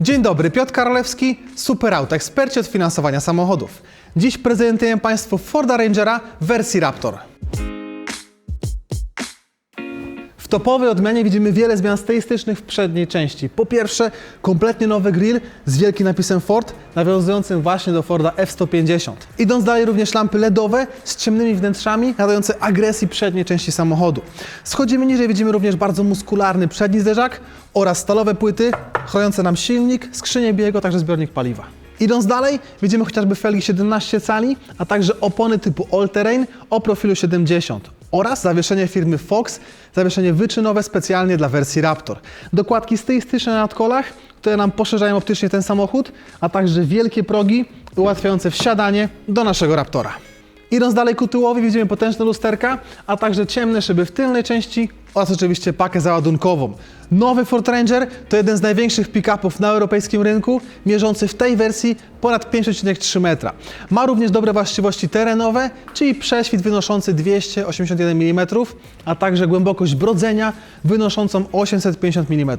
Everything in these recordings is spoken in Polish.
Dzień dobry, Piotr Karolewski, Superauto, eksperci od finansowania samochodów. Dziś prezentujemy Państwu Forda Rangera w wersji Raptor. W topowej odmianie widzimy wiele zmian stylistycznych w przedniej części. Po pierwsze, kompletnie nowy grill z wielkim napisem Ford, nawiązującym właśnie do Forda F-150. Idąc dalej, również lampy LEDowe z ciemnymi wnętrzami, nadające agresji przedniej części samochodu. Schodzimy niżej, widzimy również bardzo muskularny przedni zderzak oraz stalowe płyty chroniące nam silnik, skrzynię biegu, także zbiornik paliwa. Idąc dalej, widzimy chociażby felgi 17 cali, a także opony typu All Terrain o profilu 70 oraz zawieszenie firmy Fox, zawieszenie wyczynowe specjalnie dla wersji Raptor. Dokładki stylistyczne na nadkolach, które nam poszerzają optycznie ten samochód, a także wielkie progi ułatwiające wsiadanie do naszego Raptora. Idąc dalej ku tyłowi widzimy potężne lusterka, a także ciemne szyby w tylnej części oraz oczywiście pakę załadunkową. Nowy Ford Ranger to jeden z największych pick-upów na europejskim rynku, mierzący w tej wersji ponad 5,3 metra. Ma również dobre właściwości terenowe, czyli prześwit wynoszący 281 mm, a także głębokość brodzenia wynoszącą 850 mm.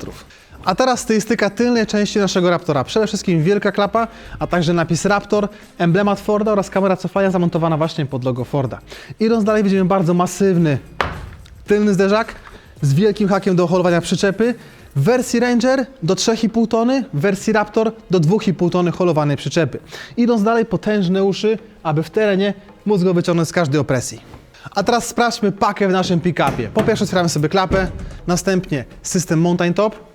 A teraz stylistyka tylnej części naszego Raptora. Przede wszystkim wielka klapa, a także napis Raptor, emblemat Forda oraz kamera cofania zamontowana właśnie pod logo Forda. Idąc dalej widzimy bardzo masywny tylny zderzak z wielkim hakiem do holowania przyczepy. W wersji Ranger do 3,5 tony, w wersji Raptor do 2,5 tony holowanej przyczepy. Idąc dalej potężne uszy, aby w terenie móc go wyciągnąć z każdej opresji. A teraz sprawdźmy pakę w naszym pick-upie. Po pierwsze otwieramy sobie klapę, następnie system mountain top,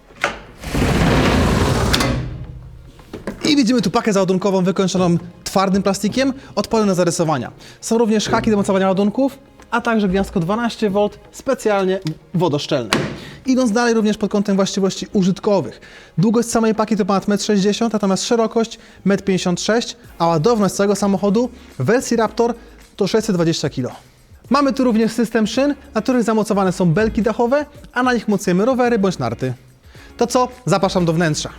I widzimy tu pakę załadunkową wykończoną twardym plastikiem, odpornym na zarysowania. Są również haki do mocowania ładunków, a także gniazdko 12V specjalnie wodoszczelne. Idąc dalej również pod kątem właściwości użytkowych. Długość samej paki to ponad 1,60 m, natomiast szerokość 1,56 m, a ładowność całego samochodu w wersji Raptor to 620 kg. Mamy tu również system szyn, na których zamocowane są belki dachowe, a na nich mocujemy rowery bądź narty. To co? Zapraszam do wnętrza.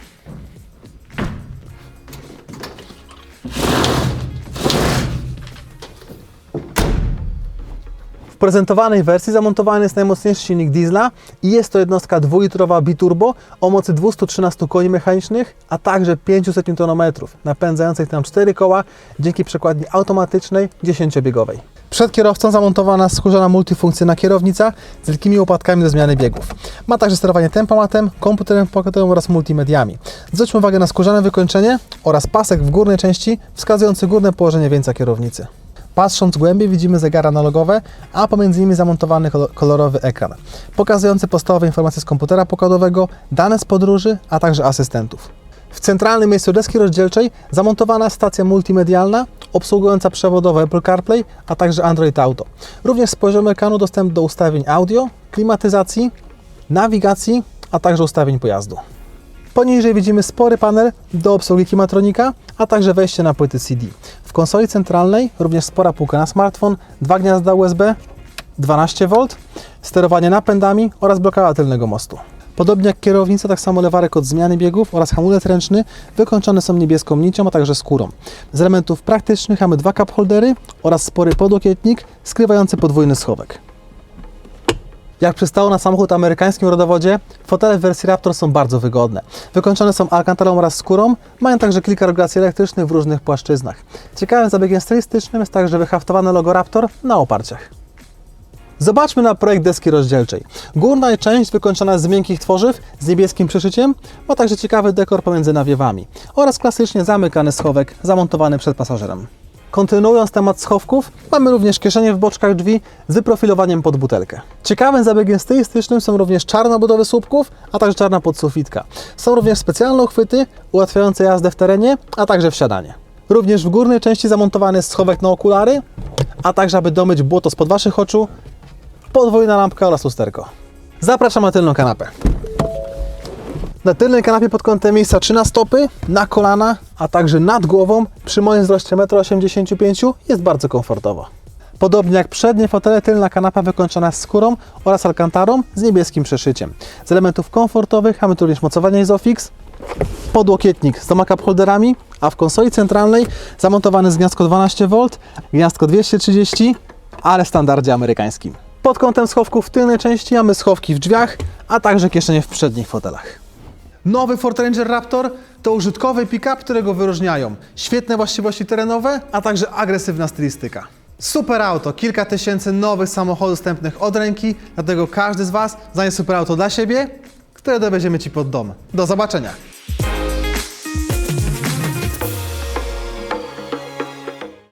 W prezentowanej wersji zamontowany jest najmocniejszy silnik diesla i jest to jednostka dwulitrowa biturbo o mocy 213 koni mechanicznych, a także 500 Nm, napędzających nam 4 koła dzięki przekładni automatycznej 10-biegowej. Przed kierowcą zamontowana skórzana multifunkcyjna kierownica z wielkimi łopatkami do zmiany biegów. Ma także sterowanie tempomatem, komputerem pokładowym oraz multimediami. Zwróćmy uwagę na skórzane wykończenie oraz pasek w górnej części wskazujący górne położenie wieńca kierownicy. Patrząc głębiej widzimy zegary analogowe, a pomiędzy nimi zamontowany kolo- kolorowy ekran, pokazujący podstawowe informacje z komputera pokładowego, dane z podróży, a także asystentów. W centralnym miejscu deski rozdzielczej zamontowana stacja multimedialna obsługująca przewodowo Apple CarPlay, a także Android Auto. Również z poziomu ekranu dostęp do ustawień audio, klimatyzacji, nawigacji, a także ustawień pojazdu. Poniżej widzimy spory panel do obsługi klimatronika, a także wejście na płyty CD. Konsoli centralnej również spora półka na smartfon, dwa gniazda USB, 12V, sterowanie napędami oraz blokada tylnego mostu. Podobnie jak kierownica, tak samo lewarek od zmiany biegów oraz hamulec ręczny wykończone są niebieską nicią, a także skórą. Z elementów praktycznych mamy dwa cup holdery oraz spory podłokietnik skrywający podwójny schowek. Jak przystało na samochód amerykańskim rodowodzie, fotele w wersji Raptor są bardzo wygodne. Wykończone są alcantarą oraz skórą, mają także kilka regulacji elektrycznych w różnych płaszczyznach. Ciekawym zabiegiem stylistycznym jest także wyhaftowane logo Raptor na oparciach. Zobaczmy na projekt deski rozdzielczej. Górna część wykończona z miękkich tworzyw z niebieskim przyszyciem, ma także ciekawy dekor pomiędzy nawiewami oraz klasycznie zamykany schowek zamontowany przed pasażerem. Kontynuując temat schowków, mamy również kieszenie w boczkach drzwi z wyprofilowaniem pod butelkę. Ciekawym zabiegiem stylistycznym są również czarne obudowy słupków, a także czarna podsufitka. Są również specjalne uchwyty ułatwiające jazdę w terenie, a także wsiadanie. Również w górnej części zamontowany jest schowek na okulary, a także aby domyć błoto spod Waszych oczu, podwójna lampka oraz lusterko. Zapraszam na tylną kanapę. Na tylnej kanapie pod kątem miejsca 3 na stopy, na kolana, a także nad głową przy moim wzroście 1,85 m jest bardzo komfortowo. Podobnie jak przednie fotele, tylna kanapa wykończona skórą oraz alkantarą z niebieskim przeszyciem. Z elementów komfortowych mamy tu również mocowanie Isofix, podłokietnik z dwoma holderami, a w konsoli centralnej zamontowany jest gniazdko 12V, gniazdko 230, ale w standardzie amerykańskim. Pod kątem schowków w tylnej części mamy schowki w drzwiach, a także kieszenie w przednich fotelach. Nowy Ford Ranger Raptor to użytkowy pick-up, którego wyróżniają świetne właściwości terenowe, a także agresywna stylistyka. Super auto, kilka tysięcy nowych samochodów dostępnych od ręki, dlatego każdy z Was znajdzie super auto dla siebie, które dowieziemy Ci pod dom. Do zobaczenia!